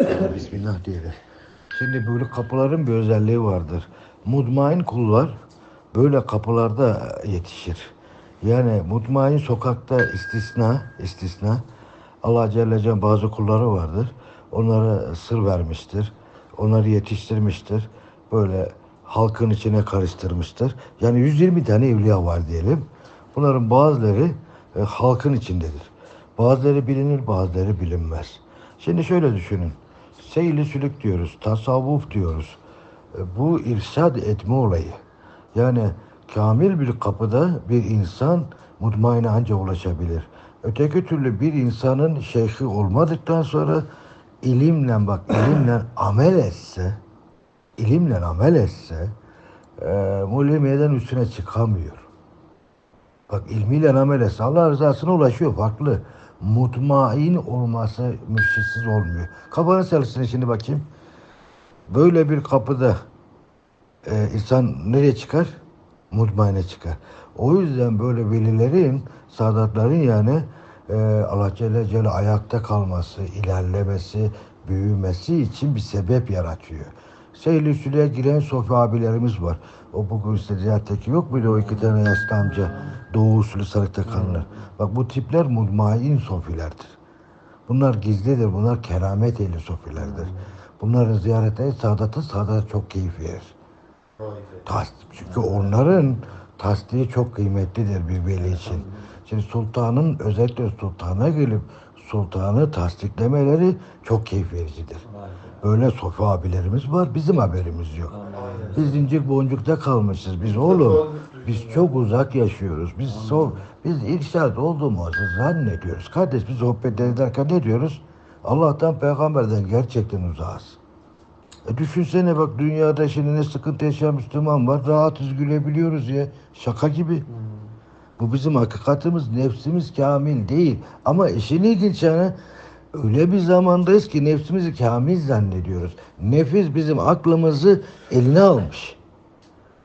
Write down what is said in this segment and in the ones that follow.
Hadi Bismillah diyelim. Şimdi böyle kapıların bir özelliği vardır. Mutmain kullar böyle kapılarda yetişir. Yani mutmain sokakta istisna, istisna. Allah Celle Celle bazı kulları vardır. Onlara sır vermiştir. Onları yetiştirmiştir. Böyle halkın içine karıştırmıştır. Yani 120 tane evliya var diyelim. Bunların bazıları e, halkın içindedir. Bazıları bilinir, bazıları bilinmez. Şimdi şöyle düşünün. Seyli sülük diyoruz, tasavvuf diyoruz. E, Bu irşad etme olayı. Yani kamil bir kapıda bir insan mutmaine anca ulaşabilir. Öteki türlü bir insanın şeyhi olmadıktan sonra ilimle bak ilimle amel etse ilimle amel etse e, mulimiyeden üstüne çıkamıyor. Bak ilmiyle amel etse Allah rızasına ulaşıyor farklı. Mutmain olması mürşitsiz olmuyor. Kafanı çalışsın şimdi bakayım. Böyle bir kapıda e, insan nereye çıkar? Mutmaine çıkar. O yüzden böyle velilerin, sadatların yani e, Allah Celle Celle ayakta kalması, ilerlemesi, büyümesi için bir sebep yaratıyor. Seyli Süle'ye giren Sofi abilerimiz var. O bugün işte ziyaretteki yok muydu o iki tane yaşlı amca Doğu usulü sarıkta kanlar. Bak bu tipler mutmain sofilerdir. Bunlar gizlidir. Bunlar keramet ehli sofilerdir. Bunların ziyaretleri Sadat'ın Sadat çok keyif verir. Tas- çünkü onların tasdiği çok kıymetlidir bir veli için. Şimdi sultanın özellikle sultana gelip sultanı tasdiklemeleri çok keyif vericidir. Böyle sofi abilerimiz var. Bizim haberimiz yok. Biz zincir boncukta kalmışız. Biz oğlum biz çok uzak yaşıyoruz. Biz so biz irşad olduğumuzu zannediyoruz. Kardeş biz sohbet ederken ne diyoruz? Allah'tan peygamberden gerçekten uzağız. E düşünsene bak dünyada şimdi ne sıkıntı yaşayan Müslüman var. Rahatız gülebiliyoruz ya. Şaka gibi. Bu bizim hakikatimiz, nefsimiz kamil değil. Ama işin ilginç yani öyle bir zamandayız ki nefsimizi kamil zannediyoruz. Nefis bizim aklımızı eline almış.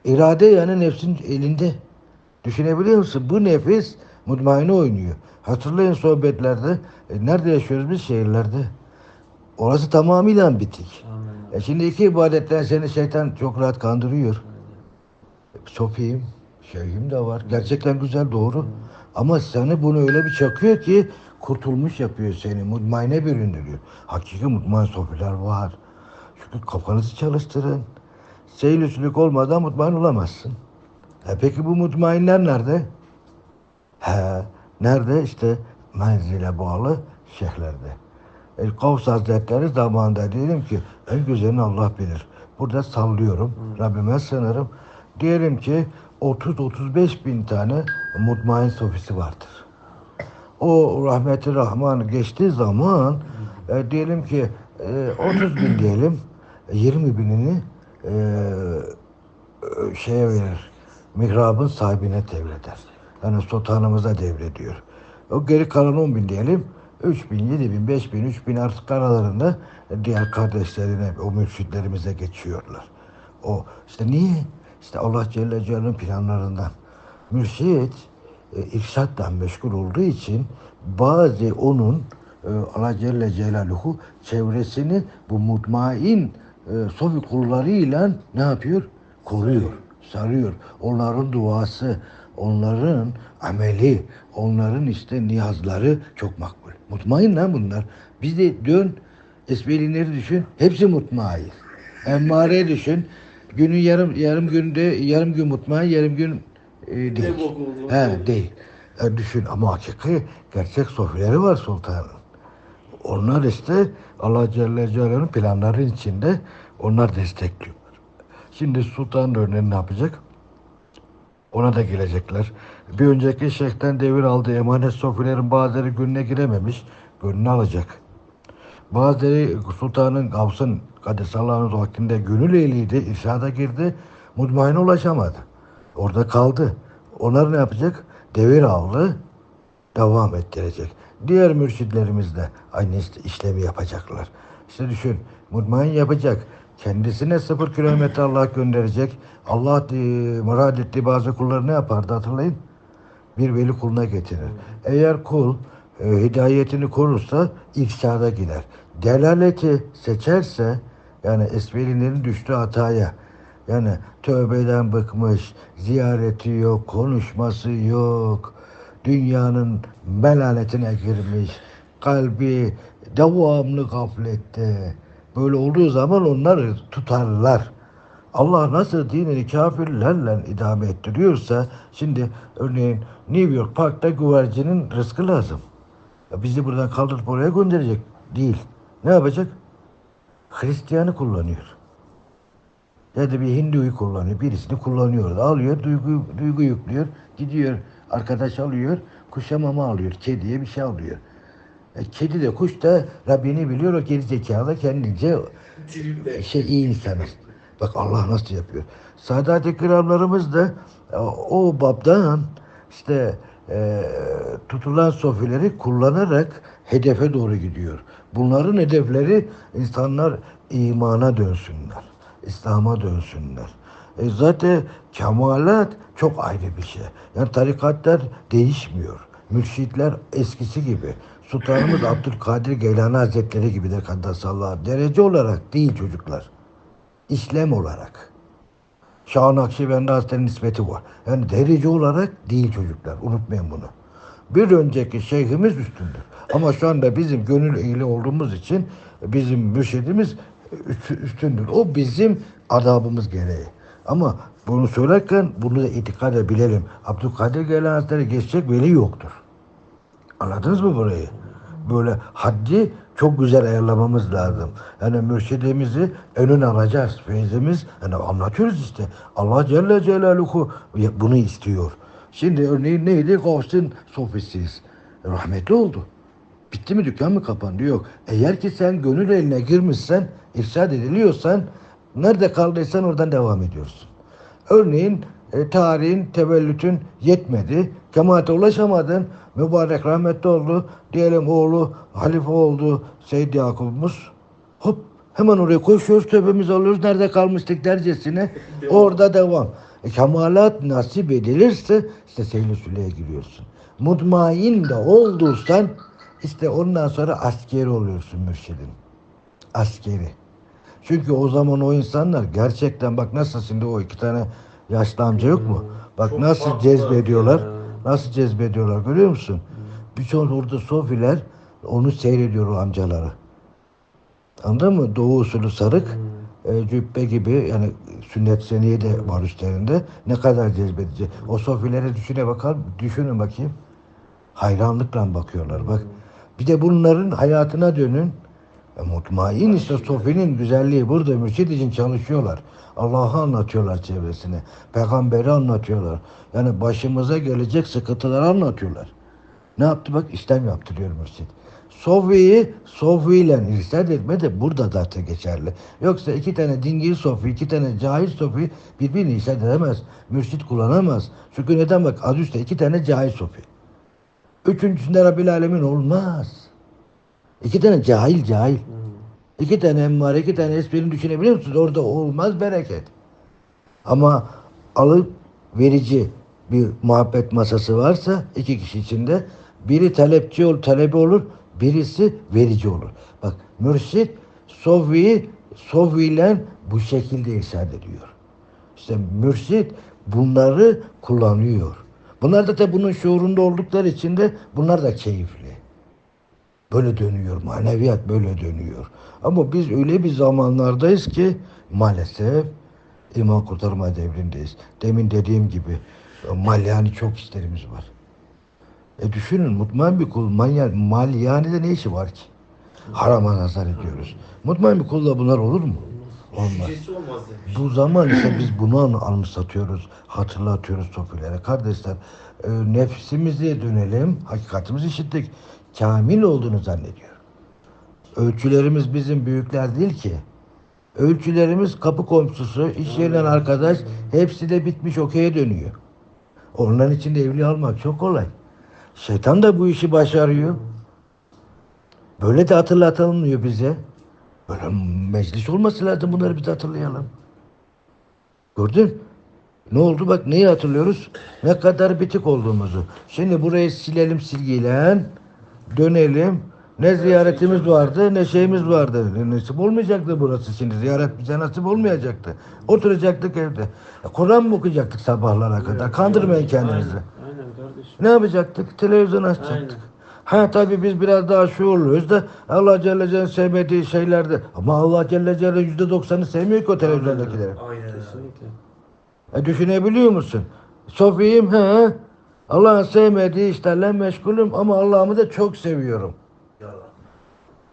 İrade yani nefsin elinde. Düşünebiliyor musun? Bu nefis mutmaine oynuyor. Hatırlayın sohbetlerde. e, nerede yaşıyoruz biz? Şehirlerde. Orası tamamıyla bitik. E şimdi iki ibadetten seni şeytan çok rahat kandırıyor. Sofiyim, şeyhim de var. Gerçekten güzel, doğru. Ama seni bunu öyle bir çakıyor ki kurtulmuş yapıyor seni. Mutmaine büründürüyor. Hakiki mutmain sofiler var. Çünkü kafanızı çalıştırın. Seyir üsülük olmadan mutmain olamazsın. E peki bu mutmainler nerede? He, nerede? İşte menzile bağlı şeyhlerde. El Kavs Hazretleri zamanında diyelim ki en güzelini Allah bilir. Burada sallıyorum. Rabbime sığınırım. Diyelim ki 30-35 bin tane mutmain sofisi vardır. O rahmeti rahman geçtiği zaman e, diyelim ki e, 30 bin diyelim 20 binini e, e, şeye verir. Mihrabın sahibine devreder. Yani sultanımıza devrediyor. O geri kalan 10 bin diyelim. 3 bin, 7 bin, 5 bin, 3 bin artık aralarında diğer kardeşlerine, o mürşitlerimize geçiyorlar. O işte niye? İşte Allah Celle Celle'nin planlarından. Mürşit e, irşatla meşgul olduğu için bazı onun e, Allah Celle Celaluhu çevresini bu mutmain e, sofi kullarıyla ne yapıyor? Koruyor, sarıyor. Onların duası, onların ameli, onların işte niyazları çok makbul. Mutmain lan bunlar. Biz de dön esbelinleri düşün. Hepsi mutmain. Emmare düşün. Günün yarım yarım günde yarım gün mutmain, yarım gün e, değil. bok oldu, He, değil. E, düşün ama hakiki gerçek sofileri var sultanın. Onlar işte Allah Celle Celaluhu'nun planların içinde onlar destekliyorlar. Şimdi sultan örneğin ne yapacak? Ona da gelecekler. Bir önceki şeyhten devir aldığı emanet sofilerin bazıları gününe girememiş. Gönlünü alacak. Bazıları sultanın Gavs'ın Kadesallahu vaktinde gönül ehliydi, irşada girdi. Mutmain ulaşamadı. Orada kaldı. Onlar ne yapacak? Devir aldı, devam ettirecek. Diğer mürşitlerimiz de aynı işlemi yapacaklar. İşte düşün, mutmain yapacak. Kendisine sıfır kilometre Allah gönderecek. Allah e, murad ettiği bazı kulları ne yapardı hatırlayın? Bir veli kuluna getirir. Eğer kul e, hidayetini korursa ifsada gider. delaleti seçerse yani esverilerin düştüğü hataya yani tövbeden bıkmış, ziyareti yok, konuşması yok, dünyanın melaletine girmiş, kalbi devamlı gaflette. Böyle olduğu zaman onları tutarlar. Allah nasıl dinini kafirlerle idame ettiriyorsa şimdi örneğin New York Park'ta güvercinin rızkı lazım. Ya bizi buradan kaldırıp oraya gönderecek değil. Ne yapacak? Hristiyanı kullanıyor. Ya da bir Hindu'yu kullanıyor. Birisini kullanıyor. Alıyor, duygu, duygu yüklüyor. Gidiyor, arkadaş alıyor. Kuşa mama alıyor. Kediye bir şey alıyor. E, kedi de kuş da Rabbini biliyor. O geri zekalı kendince Tripte. şey iyi insanız. Bak Allah nasıl yapıyor. Sadat-ı kiramlarımız da e, o babdan işte e, tutulan sofileri kullanarak hedefe doğru gidiyor. Bunların hedefleri insanlar imana dönsünler. İslam'a dönsünler. E zaten kemalat çok ayrı bir şey. Yani tarikatlar değişmiyor. Mürşitler eskisi gibi. Sultanımız Abdülkadir Geylani Hazretleri gibidir Kaddasallah. Derece olarak değil çocuklar. İslam olarak. Şah Nakşibendi Hazretleri'nin nispeti var. Yani derece olarak değil çocuklar. Unutmayın bunu. Bir önceki şeyhimiz üstündür. Ama şu anda bizim gönül ehli olduğumuz için bizim mürşidimiz üstündür. O bizim adabımız gereği. Ama bunu söylerken bunu da itikad bilelim. Abdülkadir Geylani Hazretleri geçecek veli yoktur. Anladınız mı burayı? Böyle haddi çok güzel ayarlamamız lazım. Yani mürşidimizi önüne alacağız. Feyzimiz yani anlatıyoruz işte. Allah Celle Celaluhu bunu istiyor. Şimdi örneğin neydi? Gavs'ın sofisiyiz. Rahmetli oldu. Bitti mi dükkan mı kapandı? Yok. Eğer ki sen gönül eline girmişsen, irşad ediliyorsan, nerede kaldıysan oradan devam ediyorsun. Örneğin e, tarihin, tevellütün yetmedi. Kemaate ulaşamadın. Mübarek rahmetli oldu. Diyelim oğlu halife oldu Seyyid Yakup'umuz. Hop hemen oraya koşuyoruz tövbemizi alıyoruz. Nerede kalmıştık dercesine. Orada devam. E, kemalat nasip edilirse işte seyli süleye giriyorsun. Mutmain de olduysan işte ondan sonra askeri oluyorsun mürşidin. Askeri. Çünkü o zaman o insanlar gerçekten bak nasıl şimdi o iki tane yaşlı amca yok mu? Bak Çok nasıl cezbediyorlar. ya. Nasıl cezbediyorlar görüyor musun? Birçok orada sofiler onu seyrediyor o amcaları. Anladın mı? Doğu usulü sarık, e, cübbe gibi yani sünnet seniye de var üstlerinde. Ne kadar cezbedici. O sofilere düşüne bakalım, düşünün bakayım. Hayranlıkla bakıyorlar bak. Bir de bunların hayatına dönün. E, mutmain işte sofinin güzelliği burada mürşid için çalışıyorlar. Allah'ı anlatıyorlar çevresine. Peygamberi anlatıyorlar. Yani başımıza gelecek sıkıntıları anlatıyorlar. Ne yaptı bak işlem yaptırıyor mürşid. Sofi'yi Sofi ile irşad etme de burada zaten geçerli. Yoksa iki tane dingil Sofi, iki tane cahil Sofi birbirini irşad edemez. Mürşid kullanamaz. Çünkü neden bak adı üstte iki tane cahil Sofi. Üçüncüsünde Rabbil Alemin olmaz. İki tane cahil cahil. İki tane emmare, iki tane espriyi düşünebiliyor musunuz? Orada olmaz bereket. Ama alıp verici bir muhabbet masası varsa iki kişi içinde biri talepçi ol, talebi olur, birisi verici olur. Bak mürşit Sofi'yi Sofi'yle bu şekilde irşad ediyor. İşte mürşit bunları kullanıyor. Bunlar da tabi bunun şuurunda oldukları için de bunlar da keyifli. Böyle dönüyor. Maneviyat böyle dönüyor. Ama biz öyle bir zamanlardayız ki maalesef iman kurtarma devrindeyiz. Demin dediğim gibi malyani çok işlerimiz var. E düşünün mutmain bir kul malyan, malyanide ne işi var ki? Harama nazar ediyoruz. Mutmain bir kulla bunlar olur mu? Olmaz. Bu zaman ise biz bunu an- anımsatıyoruz, hatırlatıyoruz sofilere. Kardeşler, e, nefsimize dönelim, hakikatimizi işittik. Kamil olduğunu zannediyor. Ölçülerimiz bizim büyükler değil ki. Ölçülerimiz kapı komşusu, iş yerinden arkadaş, hepsi de bitmiş okey'e dönüyor. Onların içinde evli almak çok kolay. Şeytan da bu işi başarıyor. Böyle de hatırlatılmıyor bize. Böyle meclis olması lazım bunları biz hatırlayalım. Gördün? Ne oldu bak neyi hatırlıyoruz? Ne kadar bitik olduğumuzu. Şimdi burayı silelim silgiyle. Dönelim. Ne ziyaretimiz vardı ne şeyimiz vardı. Nasip olmayacaktı burası şimdi. Ziyaret bize nasip olmayacaktı. Oturacaktık evde. E, Kur'an mı okuyacaktık sabahlara kadar? Kandırmayın kendinizi. Aynen, aynen kardeşim. Ne yapacaktık? Televizyon açacaktık. Aynen. Ha tabii biz biraz daha şuurluyuz da Allah Celle Celle'nin sevmediği şeylerde. Ama Allah Celle Celle yüzde doksanı sevmiyor ki o televizyondakileri. Aynen öyle. Kesinlikle. E düşünebiliyor musun? Sofiyim he. Allah'ın sevmediği işlerle meşgulüm ama Allah'ımı da çok seviyorum. Yalan.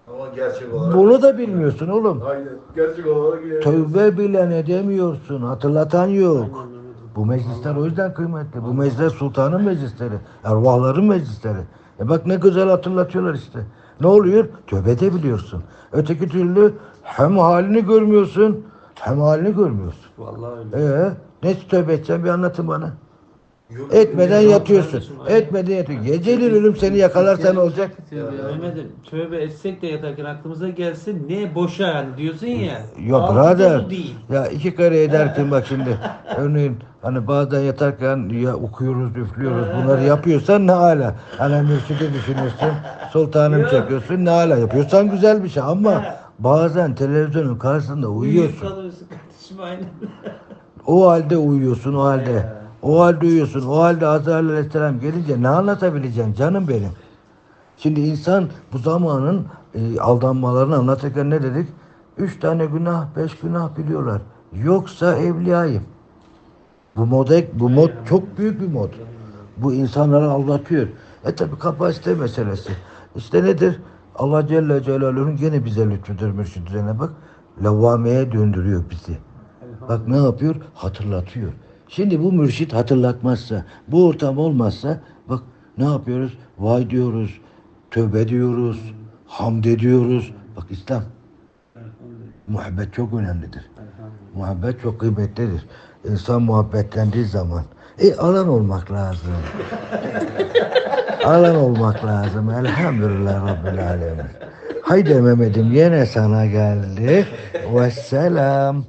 Ama gerçek olarak. Bunu da bilmiyorsun oğlum. Aynen. Gerçek olarak. Tövbe bile ne demiyorsun. Hatırlatan yok. Aynen Mehmet'im. Bu meclisler o yüzden kıymetli. Bu meclisler sultanın meclisleri. Ervahların meclisleri. E bak ne güzel hatırlatıyorlar işte. Ne oluyor? Tövbe edebiliyorsun. Öteki türlü hem halini görmüyorsun hem halini görmüyorsun. Vallahi öyle. Ee, ne tövbe edeceksin bir anlatın bana. Etmeden yatıyorsun. Etmeden yatıyorsun. Geceliğin ölüm seni yakalarsa ne olacak? Mehmet'im tövbe etsek de yatarken aklımıza gelsin ne boşa yani diyorsun ya. Yok altı birader. dolu değil. Ya iki kare ederken bak şimdi örneğin hani bazen yatarken ya okuyoruz, üflüyoruz bunları yapıyorsan ne ala. Hani mürşidi düşünürsün, sultanım çekiyorsun ne ala yapıyorsan güzel bir şey ama bazen televizyonun karşısında uyuyorsun. kalıyorsun kardeşim aynen. O halde uyuyorsun o halde. O halde uyuyorsun. O halde Azrail Aleyhisselam gelince ne anlatabileceksin canım benim? Şimdi insan bu zamanın e, aldanmalarını anlatırken ne dedik? Üç tane günah, beş günah biliyorlar. Yoksa evliyayım. Bu moda, bu mod çok büyük bir mod. Bu insanları aldatıyor. E tabi kapasite meselesi. İşte nedir? Allah Celle Celaluhu'nun gene bize lütfudur mürşid üzerine bak. Lavvameye döndürüyor bizi. Bak ne yapıyor? Hatırlatıyor. Şimdi bu mürşit hatırlatmazsa, bu ortam olmazsa bak ne yapıyoruz? Vay diyoruz, tövbe diyoruz, hamd ediyoruz. Bak İslam, muhabbet çok önemlidir. Muhabbet çok kıymetlidir. İnsan muhabbetlendiği zaman e alan olmak lazım. alan olmak lazım. Elhamdülillah Rabbil Alemin. Haydi Mehmet'im yine sana geldi. Vesselam.